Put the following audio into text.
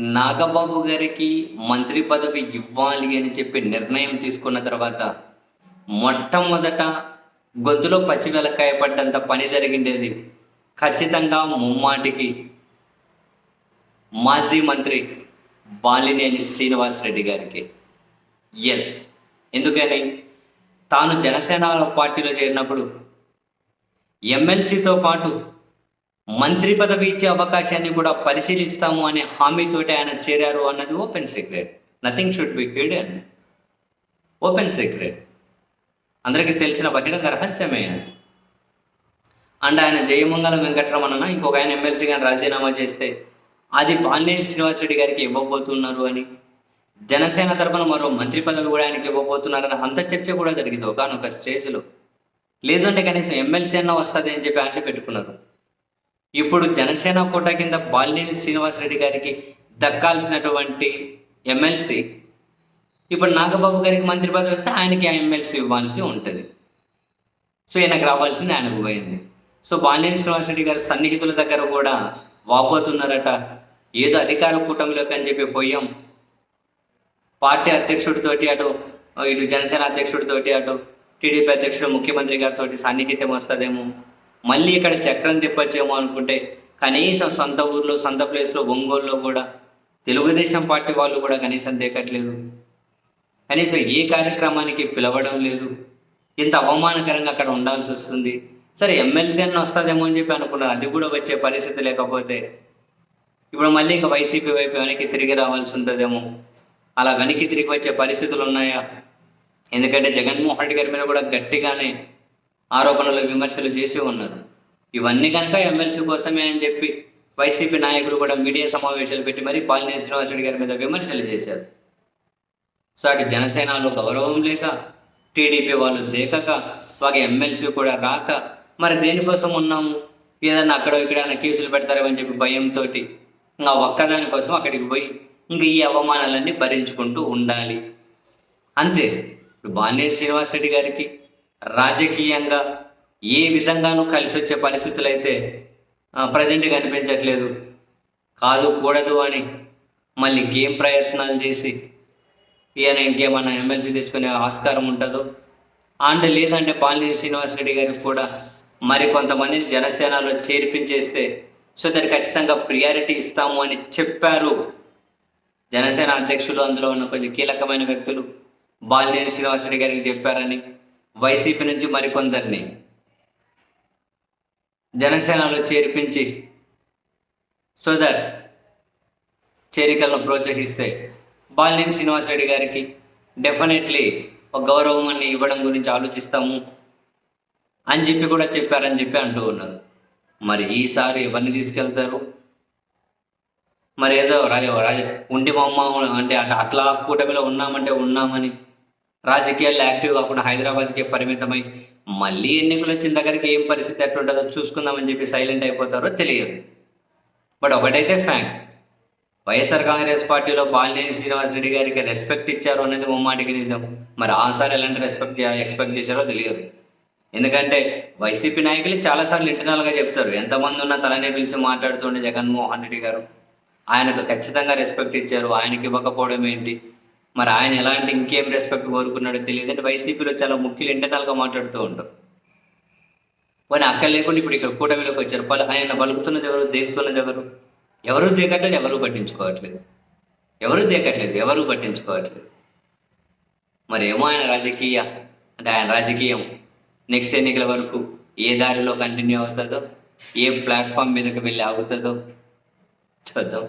నాగబాబు గారికి మంత్రి పదవి ఇవ్వాలి అని చెప్పి నిర్ణయం తీసుకున్న తర్వాత మొట్టమొదట గొంతులో పచ్చి వెలక్కాయ పడ్డంత పని జరిగిండేది. ఖచ్చితంగా ముమ్మాటికి మాజీ మంత్రి బాలినేని శ్రీనివాసరెడ్డి గారికి. ఎస్ ఎందుకని? తాను జనసేన పార్టీలో చేరినప్పుడు ఎమ్మెల్సీతో పాటు మంత్రి పదవి ఇచ్చే అవకాశాన్ని కూడా పరిశీలిస్తాము అనే హామీతోటి ఆయన చేరారు అన్నది open secret. Nothing should be hidden open secret అందరికీ తెలిసిన బహిరంగ రహస్యమే అండ్ ఆయన జయమంగళం వెంకటరమణ ఇంకొక ఆయన ఎమ్మెల్సీ గారిని రాజీనామా చేస్తే అది బాలినేని శ్రీనివాసరెడ్డి గారికి ఇవ్వబోతున్నారు అని. జనసేన తరఫున మరో మంత్రి పదవి కూడా ఆయనకి ఇవ్వబోతున్నారని అంత చర్చ కూడా జరిగింది ఒకనొక స్టేజ్లో. లేదంటే కనీసం ఎమ్మెల్సీ అన్న వస్తుంది అని చెప్పి ఆశ పెట్టుకున్నారు. ఇప్పుడు జనసేన కోట కింద బాలినేని శ్రీనివాసరెడ్డి గారికి దక్కాల్సినటువంటి ఎమ్మెల్సీ ఇప్పుడు నాగబాబు గారికి మంత్రి పదవి వస్తే ఆయనకి ఆ ఎమ్మెల్సీ ఇవ్వాల్సి ఉంటుంది. సో ఈయనకు రావాల్సింది ఆయనకు పోయింది. సో బాలినేని శ్రీనివాసరెడ్డి గారి సన్నిహితుల దగ్గర కూడా వాపోతున్నారట. ఏదో అధికార కూటమిలోకి అని చెప్పి పోయాం. పార్టీ అధ్యక్షుడితోటి అటు ఇటు జనసేన అధ్యక్షుడితోటి అటు టీడీపీ అధ్యక్షుడు ముఖ్యమంత్రి గారితో సన్నిహితం వస్తుందేమో. మళ్ళీ ఇక్కడ చక్రం తిప్పచ్చేమో అనుకుంటే కనీసం సొంత ఊర్లో సొంత ప్లేస్లో ఒంగోలులో కూడా తెలుగుదేశం పార్టీ వాళ్ళు కూడా కనీసం దేకట్లేదు. కనీసం ఏ కార్యక్రమానికి పిలవడం లేదు. ఇంత అవమానకరంగా అక్కడ ఉండాల్సి వస్తుంది. సరే ఎమ్మెల్సీ అన్న వస్తుందేమో అని చెప్పి అనుకున్నారు. అది కూడా వచ్చే పరిస్థితి లేకపోతే. ఇప్పుడు మళ్ళీ ఇంకా వైసీపీ వైపు వెనక్కి తిరిగి రావాల్సి ఉంటుందేమో. అలా వెనక్కి తిరిగి వచ్చే పరిస్థితులు ఉన్నాయా? ఎందుకంటే జగన్మోహన్ రెడ్డి గారి మీద కూడా గట్టిగానే ఆరోపణలు విమర్శలు చేసి ఉన్నారు. ఇవన్నీ కనుక ఎమ్మెల్సీ కోసమే అని చెప్పి వైసీపీ నాయకులు కూడా మీడియా సమావేశాలు పెట్టి మరీ బాలినేని శ్రీనివాసరెడ్డి గారి మీద విమర్శలు చేశారు. సో అటు జనసేనలో గౌరవం లేక టీడీపీ వాళ్ళు దేకక ఒక ఎమ్మెల్సీ కూడా రాక మరి దేనికోసం ఉన్నాము? ఏదన్నా అక్కడ ఇక్కడ కేసులు పెడతారేమని చెప్పి భయంతో ఇంకా ఒక్కదాని కోసం అక్కడికి పోయి ఇంకా ఈ అవమానాలన్నీ భరించుకుంటూ ఉండాలి. అంతే. ఇప్పుడు బాలినేని శ్రీనివాసరెడ్డి గారికి రాజకీయంగా ఏ విధంగానూ కలిసి వచ్చే పరిస్థితులు అయితే ప్రజెంట్ కనిపించట్లేదు కాదు కూడదు అని మళ్ళీ ఇంకేం ప్రయత్నాలు చేసి ఈయన ఇంకేమన్నా ఎమ్మెల్సీ తెచ్చుకునే ఆస్కారం ఉంటుందో అండ్ లేదంటే బాలినేని శ్రీనివాసరెడ్డి గారికి కూడా మరి కొంతమందిని జనసేనలో చేర్పించేస్తే సో దానికి ఖచ్చితంగా ప్రియారిటీ ఇస్తాము అని చెప్పారు. జనసేన అధ్యక్షులు అందులో ఉన్న కొంచెం కీలకమైన వ్యక్తులు బాలినేని శ్రీనివాసరెడ్డి గారికి చెప్పారని వైసీపీ నుంచి మరికొందరిని. జనసేనలో చేర్పించి సో దట్ చేరికలను ప్రోత్సహిస్తే బాలినేని శ్రీనివాసరెడ్డి గారికి డెఫినెట్లీ ఒక గౌరవం ఇవ్వడం గురించి ఆలోచిస్తాము అని చెప్పి కూడా చెప్పారని చెప్పి అంటూ ఉన్నారు. మరి ఈసారి ఎవరిని తీసుకెళ్తారు? మరి ఏదో రాజ రాజ ఉండి అమ్మ అంటే అట్లా అట్లా కూటమిలో ఉన్నామంటే ఉన్నామని రాజకీయాల్లో యాక్టివ్ కాకుండా హైదరాబాద్కే పరిమితమై మళ్ళీ ఎన్నికలు వచ్చిన దగ్గరికి ఏం పరిస్థితి ఎట్లుంటుందో చూసుకుందామని చెప్పి సైలెంట్ అయిపోతారో తెలియదు. బట్ ఒకటైతే ఫ్యాంక్ వైఎస్ఆర్ కాంగ్రెస్ పార్టీలో బాలినేని శ్రీనివాసరెడ్డి గారికి రెస్పెక్ట్ ఇచ్చారు అనేది ముమ్మాటికి నిజం. మరి ఆసారి ఎలాంటి రెస్పెక్ట్ ఎక్స్పెక్ట్ చేశారో తెలియదు. ఎందుకంటే వైసీపీ నాయకులు చాలాసార్లు ఇంటర్నల్గా చెప్తారు ఎంతమంది ఉన్నా తలనే పిలిచి మాట్లాడుతుండే జగన్మోహన్ రెడ్డి గారు. ఆయనకు ఖచ్చితంగా రెస్పెక్ట్ ఇచ్చారు ఆయనకి ఇవ్వకపోవడం ఏంటి? మరి ఆయన ఎలాంటి ఇంకేం రెస్పెక్ట్ కోరుకున్నాడో తెలియదు. అంటే వైసీపీలో చాలా ముఖ్యులు ఇంటర్నల్గా మాట్లాడుతూ ఉంటారు పోనీ అక్కడ లేకుండా ఇప్పుడు ఇక్కడ కూటమిలోకి వచ్చారు. పలు ఆయన పలుకుతున్నది ఎవరు? దేగుతున్నది ఎవరు? ఎవరు దేకట్లేదు ఎవరు పట్టించుకోవట్లేదు. ఎవరు దేకట్లేదు ఎవరు పట్టించుకోవట్లేదు. మరి ఏమో ఆయన రాజకీయ అంటే ఆయన రాజకీయం నెక్స్ట్ ఎన్నికల వరకు ఏ దారిలో కంటిన్యూ అవుతుందో ఏ ప్లాట్ఫామ్ మీదకి వెళ్ళి ఆగుతుందో చూద్దాం.